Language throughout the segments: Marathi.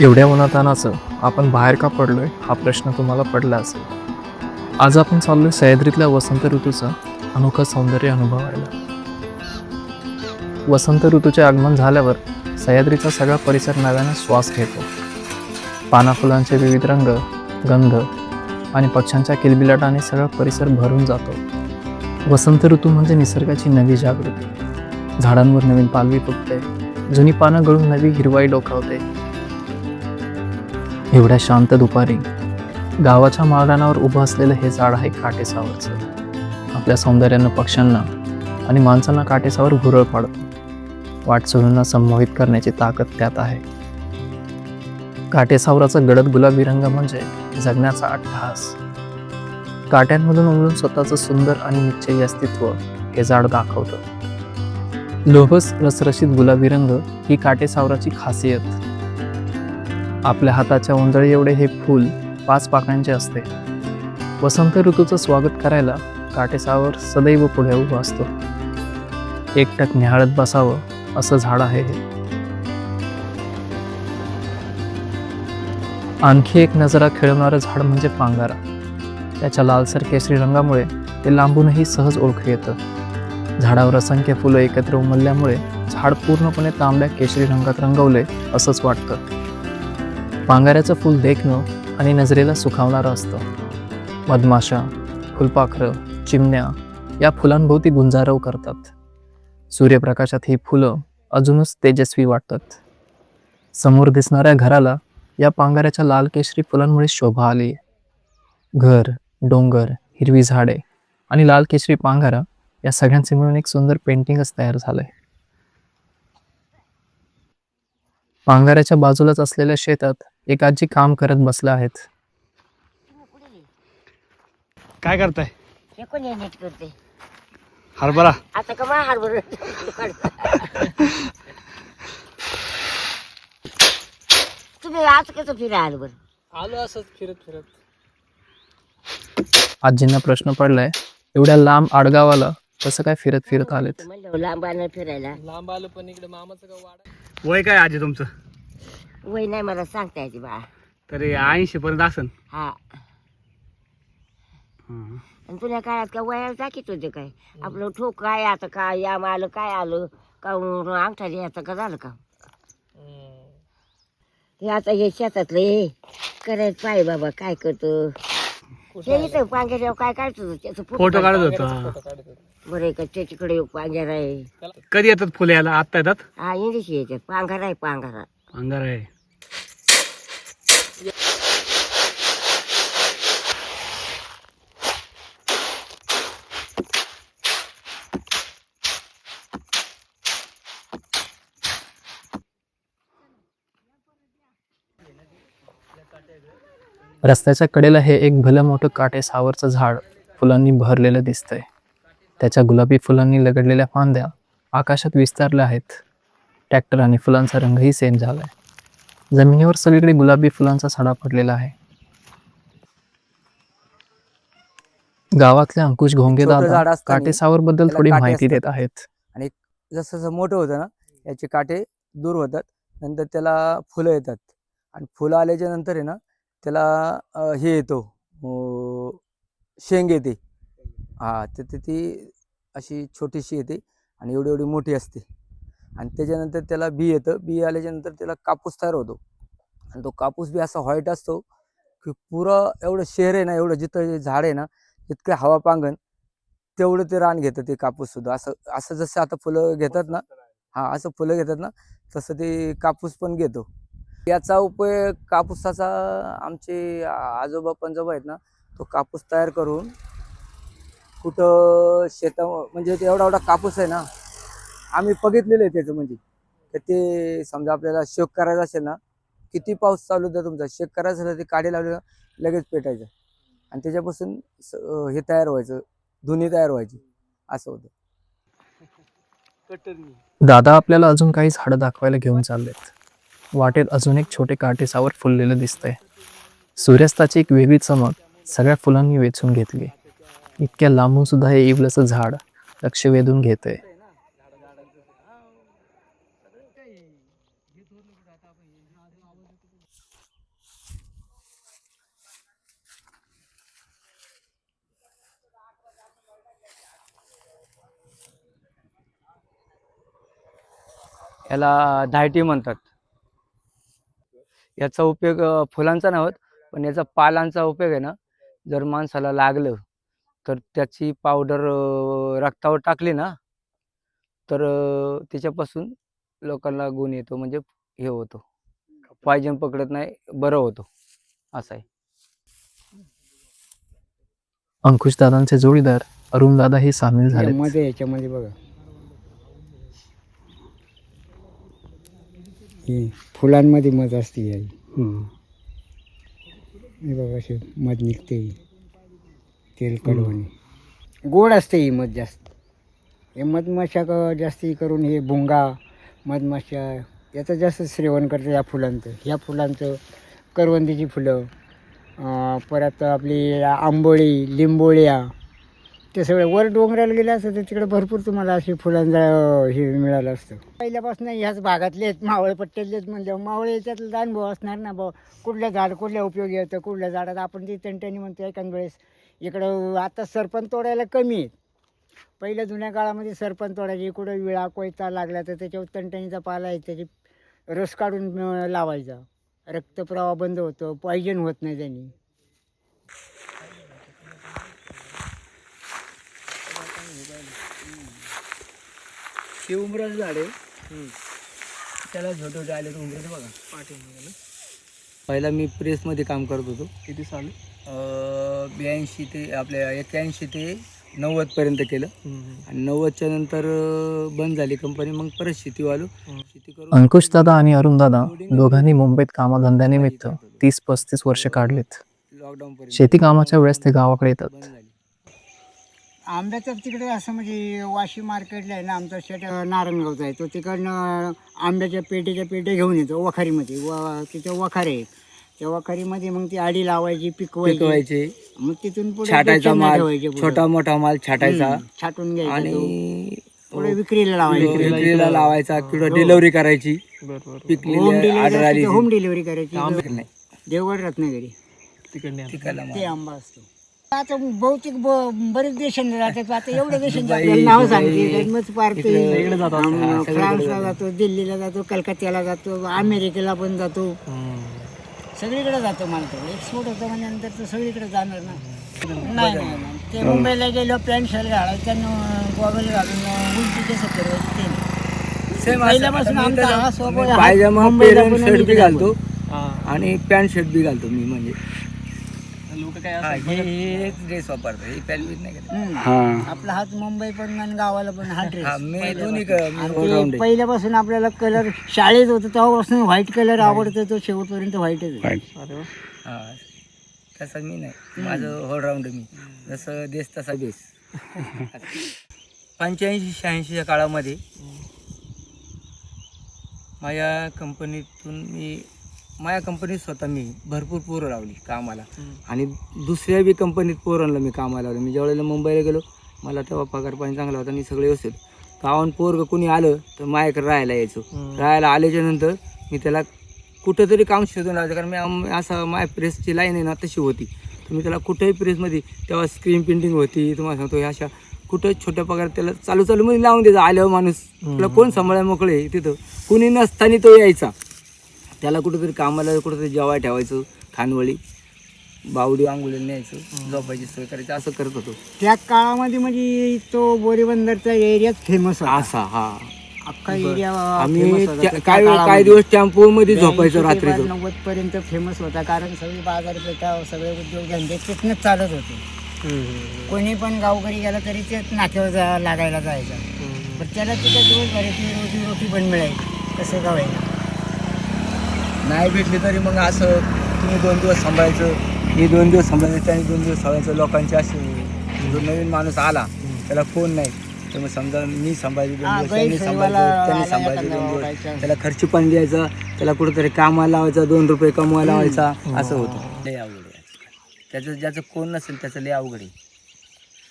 एवढ्या उन्हातानाचं आपण बाहेर का पडलोय? हा प्रश्न तुम्हाला पडला असेल. आज आपण चाललोय सह्याद्रीतल्या वसंत ऋतूचं अनोखं सौंदर्य अनुभवायला. वसंत ऋतूचे आगमन झाल्यावर सह्याद्रीचा सगळा परिसर नव्याने श्वास घेतो. पाना फुलांचे विविध रंग गंध आणि पक्ष्यांच्या किलबिलाटाने सगळा परिसर भरून जातो. वसंत ऋतू म्हणजे निसर्गाची नवी जागृती. झाडांवर नवीन पालवी फुटते जुनी पानं गळून नवी हिरवाई डोकावते. एवढ्या शांत दुपारी गावाच्या माळरानावर उभं असलेलं हे झाड आहे काटेसावरचं. आपल्या सौंदर्यानं पक्ष्यांना आणि माणसांना काटेसावर भुरळ पाडतो. वाटसरूंना संमोहित करण्याची ताकद त्यात आहे. काटेसावराचा गडद गुलाबी रंग म्हणजे जगण्याचा अट्टहास. काट्यांमधून उमलून स्वतःचं सुंदर आणि निश्चयी अस्तित्व हे झाड दाखवतं. लोभस रसरशीत गुलाबी रंग ही काटेसावराची खासियत. आपल्या हाताच्या उंजळी एवढे हे फूल पाच पाकळ्यांचे असते. वसंत ऋतूचं स्वागत करायला काटेसावर सदैव पुढे उभं असतो. एकटक निहाळत बसावं असं झाड आहे हे. आणखी एक नजरा खेळवणारं झाड म्हणजे पांगारा. त्याच्या लालसर केसरी रंगामुळे ते लांबूनही सहज ओळखू येतं. झाडावर असंख्य फुलं एकत्र उमलल्यामुळे झाड पूर्णपणे तांबड्या केशरी रंगात रंगवले असंच वाटतं. पांगाऱ्याचं फूल देखणं आणि नजरेला सुखावणारं असतं. मधमाशा फुलपाखरं चिमण्या या फुलांभोवती गुंजारव करतात. सूर्यप्रकाशात ही फुलं अजूनच तेजस्वी वाटतात. समोर दिसणाऱ्या घराला या पांगाऱ्याच्या लाल केशरी फुलांमुळे शोभा आली. घर डोंगर हिरवी झाडे आणि लाल केशरी पांगारा या सगळ्यांचे मिळून एक सुंदर पेंटिंगच तयार झालंय. पांगाऱ्याच्या बाजूलाच असलेल्या शेतात एक आजी काम करत बसल्या आहेत. काय करताय? हे कोण हे नीट करते? हरभरा. आता का मा हरभर? तुम्ही आज कसं फिरा हरभर? आलो असंच फिरत फिरत आजींना प्रश्न पडलाय एवढ्या लांब आडगावाला कसं काय फिरत फिरत आलेत? लांब आणलं फिरायला. लांब आलो पण इकडे मामाचं गाव वाडा. वय काय आजी तुमचं? वय नाही मला सांगता यायची बा तरी ऐंशी पर्यंत असन. हा. आणि तुझ्या काळात का वयाला टाकीत होते काय? आपलं ठोक काय आता काय याम आलं काय आलं? का अंगठा द्यायचं का झालं का? हे आता हे शेतातलं हे. करायचं पाय बाबा काय करतो? हे इथं काय काढतो त्याचं फोटो काढत होता. बरं आहे का त्याच्याकडे एक पांघर आहे. कधी येतात फुले याला आत्ता येतात? हा इंग्लिश याच्यात पांघरा आहे पांघरा. अंगार आहे. रस्त्याच्या कडेला हे एक भलं मोठं काटे सावरचं झाड फुलांनी भरलेलं दिसतंय. त्याच्या गुलाबी फुलांनी लगडलेल्या फांद्या आकाशात विस्तारल्या आहेत. ट्रॅक्टर आणि फुलांचा रंगही सेम झालाय. जमिनीवर सगळीकडे गुलाबी फुलांचा सडा पडलेला आहे. गावातले अंकुश घोंगे छोटं झाड दादा असताना काटेसावर बद्दल थोडी माहिती. देत आहेत. जसं जसं मोठं होतं ना याचे काटे दूर होतात. नंतर त्याला फुलं येतात. आणि फुलं आल्याच्यानंतर आहे ना त्याला हे येतो शेंग येते. हा तर ते ती अशी छोटीशी येते आणि एवढी एवढी मोठी असते. आणि त्याच्यानंतर त्याला बी येतं. बी आल्याच्यानंतर त्याला कापूस तयार होतो. आणि तो कापूस बी असा व्हाईट असतो की पुरं एवढं शहर आहे ना एवढं जिथं जे झाड आहे ना जितकं हवा पांगण तेवढं ते रान घेतं ते कापूस सुद्धा. असं असं जसं आता फुलं घेतात ना हा असं फुलं घेतात ना तसं ते कापूस पण घेतो. याचा उपयोग कापूसाचा आमचे आजोबा पंजोबा आहेत ना तो कापूस तयार करून कुठं शेता म्हणजे ते एवढा एवढा कापूस आहे ना आम्ही बघितलेलं आहे त्याचं म्हणजे. तर ते समजा आपल्याला शेक करायचा असेल ना किती पाऊस चालू द्या तुमचा? शेक करायचं असेल तर ते काढे लावले ना लगेच पेटायचं. आणि त्याच्यापासून हे तयार व्हायचं धुनी तयार व्हायची असं होतं. दादा आपल्याला अजून काही झाडं दाखवायला घेऊन चाललेत. वाटेत अजून एक छोटे काटेसावर फुललेलं दिसतंय. सूर्यास्ताची एक वेगळी चमक सगळ्या फुलांनी वेचून घेतली. इतक्या लांबून सुद्धा हे इवलंचं झाड लक्ष वेधून घेतंय. याला धायटी म्हणतात. याचा उपयोग फुलांचा नाही होत पण याचा पालांचा उपयोग आहे ना. जर माणसाला लागलं तर त्याची पावडर रक्तावर टाकली ना तर त्याच्यापासून लोकांना गुण येतो म्हणजे हे होतो. पायजन पकडत नाही बरं होतो असं आहे. अंकुश दादांचे जोडीदार अरुण दादा हे सामील झाले मध्ये याच्यामध्ये बघा. ही फुलांमध्ये मध असते आई. हे बघा असे मध निघते ही. तेल कडवणे. गोड असते ही मध जास्त. हे मधमाशा क- जास्ती करून हे भुंगा मधमाशा याचं जास्त सेवन करते या फुलांचं. ह्या फुलांचं करवंदीची फुलं परत आपली आंबोळी लिंबोळ्या ते सगळं वर डोंगराला गेले असतं तर तिकडे भरपूर तुम्हाला अशी फुलांचा हे मिळालं असतं. पहिल्यापासून ह्याच भागातले आहेत मावळे पट्ट्यातलेच म्हणजे मावळे याच्यातला अनुभव असणार ना भाऊ. कुठलं झाड कुठल्या उपयोगी येतं कुठल्या झाडात आपण ती तंटणी म्हणतो एखाद वेळेस. इकडं आता सरपण तोडायला कमी आहेत. पहिल्या जुन्या काळामध्ये सरपण तोडायची कुठं विळा कोयता लागला तर त्याच्यावर तंटणीचा पाला आहे त्याची रस काढून लावायचा. रक्तप्रवाह बंद होतो पॉयजन होत नाही त्यांनी. हे उमराचं झाड आहे. त्याला छोटे आले तर उमराचं बघा पहिला मी प्रेसमध्ये काम करत होतो. किती साल ब्याऐंशी ते आपल्या एक्क्याऐंशी ते नव्वदपर्यंत केलं. आणि नव्वदच्या नंतर बंद झाली कंपनी. मग परत शेती आलो शेती करून दादा आणि अरुण दादा दोघांनी मुंबईत कामाधंद्यानिमित्त तीस पस्तीस वर्ष काढलीत. लॉकडाऊन पर्यंत. शेती कामाच्या वेळेस ते गावाकडे येतात. आंब्याचं तिकडे असं म्हणजे वाशी मार्केटला आहे ना आमचा शेट नारायणगावचा आहे. तो तिकडनं आंब्याच्या पेटीच्या पेट्या घेऊन येतो वखारीमध्ये. व तिथे वखारे आहेत त्या वखारीमध्ये मग ती आडी लावायची पिकवायची. पिकवायचे. मग तिथून पुढे छाटायचा माल ठेवायचे पुढे. छोटा मोठा माल छाटायचा. हम्म, छाटून घ्यायचा तो. आणि पुढे विक्रीला लावायची. विक्रीला लावायचा. किंवा डिलिव्हरी करायची. होम पिकलेली ऑर्डर आली डिलिव्हरी होम डिलिव्हरी करायची. नाही. देवगड रत्नागिरी. तिकडला माल. ते आंबा असतो. आता बहुतेक ब- बरेच देशांना जातात आता एवढ्या देशांचे आपल्याला नाव सांगते फ्रान्सला जातो दिल्लीला जातो कलकत्त्याला जातो अमेरिकेला पण जातो. सगळीकडे जातो तो एक्सपोर्ट होतं म्हणजे नंतर तो सगळीकडे जाणार ना. नाही नाही नाही. ते मुंबईला गेलो पॅन्ट शर्ट घालायचं त्यानं गॉगल घालून अं, उलटी केस फिरवायची ते. Same असं. पहिल्यापासून आता मी आमचा तर हा स्वभाव आहे. पायजमा मुंबईला पेरण पण शर्ट आणि बी इकडे घालतो आणि पॅन्ट शर्ट बी घालतो मी म्हणजे. लोक काय हा, हे हेच ड्रेस वापरतो हे नाही करत. आपला हात मुंबई पण आणि गावाला पण हा ड्रेस हा, मी दोन्ही क- मी आणि all round ते आहे. पहिल्यापासून आपल्याला कलर शाळेत होतं तेव्हापासून व्हाईट कलर आवडतो तो शेवटपर्यंत व्हाईटच आहे. हा तसं मी नाही. माझं ऑलराऊंडर मी. जसं देश तसा बेस पंच्याऐंशी शहाऐंशीच्या काळामध्ये माझ्या कंपनीतून मी माझ्या कंपनीत स्वतः मी भरपूर पोरं लावली कामाला. आणि दुसऱ्या बी कंपनीत पोरांना मी कामाला लावलं. मी ज्यावेळेला मुंबईला गेलो मला तेव्हा पगार पाणी चांगला होता आणि सगळे व्यवस्थित. गावान पोरग कोणी आलं तर माझ्याकडे राहायला यायचो. राहायला आल्याच्यानंतर मी त्याला कुठंतरी काम शोधून लावायचं कारण मी असं माझ्या प्रेसची लाईन आहे ना तशी होती. तर मी त्याला कुठेही प्रेसमध्ये तेव्हा स्क्रीन प्रिंटिंग होती तुम्हाला सांगतो अशा कुठं छोट्या पगार त्याला चालू चालू मध्ये लावून द्यायचा. आल्यावर माणूस त्याला कोण सांभाळाय मोकळे तिथं? कुणी नसताना तो यायचा. त्याला कुठंतरी कामाला कुठंतरी जेवाय ठेवायचं खानवळी. बावडी आंघोळीला न्यायचं झोपायची सोय करायची असं करत होतो. त्या काळामध्ये म्हणजे तो बोरीबंदरचा एरियाच फेमस असा हा. अख्खा एरिया आम्ही त्या- काय काय दिवस टेम्पो मध्ये झोपायचो रात्रीचं. नव्वद पर्यंत फेमस होता कारण सगळी बाजारपेठा सगळे उद्योगधंदे तिथनंच चालत होते. कोणी पण गावकरी गेला तरी ते नाक्यावर जा लागायला जायचा. पण त्याला तिथे दिवसभराची रोजी रोटी पण मिळायची कसं का व्हायला नाही भेटली तरी मग असं तुम्ही दोन दिवस सांभाळायचं हे दोन दिवस सांभाळायचं त्याने दोन दिवस सांभाळायचं लोकांचे असे जो नवीन माणूस आला त्याला फोन नाही. तर मग समजा मी सांभाळले दोन दिवस त्यांनी सांभाळले त्यांनी सांभाळले दोन. दिवस. त्याला खर्च पण द्यायचा त्याला कुठेतरी कामाला लावायचा दोन रुपये कमवायला लावायचा असं होतं. लय अवघड आहे. त्याचं ज्याचं कोण नसेल त्याचं लय अवघड आहे.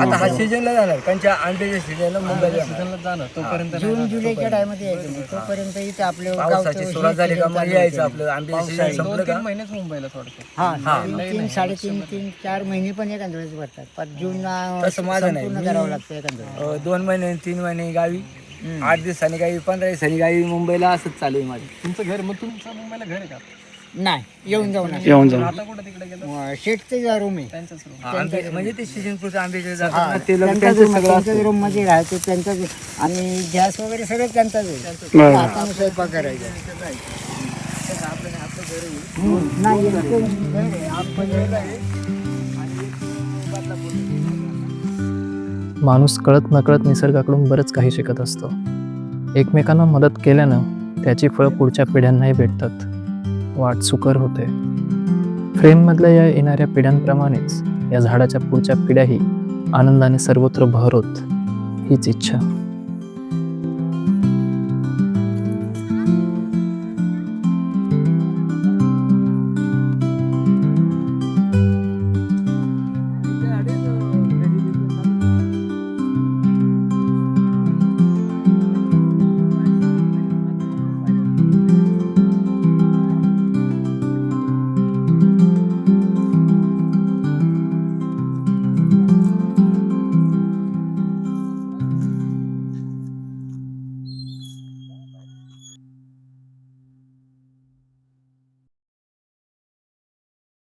आता हा सीजनला जाणार त्यांच्या आंब्याच्या सीजनला मुंबईला जाणार. तोपर्यंत जून जुलैच्या टायमध्ये यायचं मग तोपर्यंत इथं आपलं पावसाची गावचं सुरुवात हे झाली का? मग चालू यायचं. आपलं आंब्याचं सीजन संपलं का? महिनेच मुंबईला हा हा. तीन तीन साडेतीन तीन चार महिने पण एखाद्या वेळेस भरतात. पण जून अं, तसं माझं नाही. संपूर्ण करावं लागतं एखाद्या वेळेस. अं, दोन महिने तीन महिने गावी आठ दिवसांनी गावी पंधरा दिवसांनी गावी मुंबईला असंच चालू आहे माझं. तुमचं घर मग तुमचं मुंबईला घर आहे का? नाही येऊन जाऊन येऊन जाऊन आता कुठं तिकडे गेलं? शेटचे रूम आहे. त्यांच्याच room. आंबे म्हणजे ते सीजन पुढचं आंब्याचे जातात ना, ते लोक त्यांचाच त्यांचं room आहे, सगळं त्यांच्याच असतं. रूममध्ये राहायचे त्यांचाच आणि गॅस वगैरे सगळं त्यांचाच आहे. हाताने स्वयंपाक करायचा हम्म, नाही इथे घर आहे, आपण माणूस कळत नकळत निसर्गाकडून बरंच काही शिकत असतो. एकमेकांना मदत केल्यानं त्याची फळं पुढच्या पिढ्यांनाही भेटतात. वाट सुकर होते. फ्रेममधल्या या येणाऱ्या पिढ्यांप्रमाणेच या झाडाच्या पुढच्या पिढ्याही आनंदाने सर्वत्र बहरोत हीच इच्छा.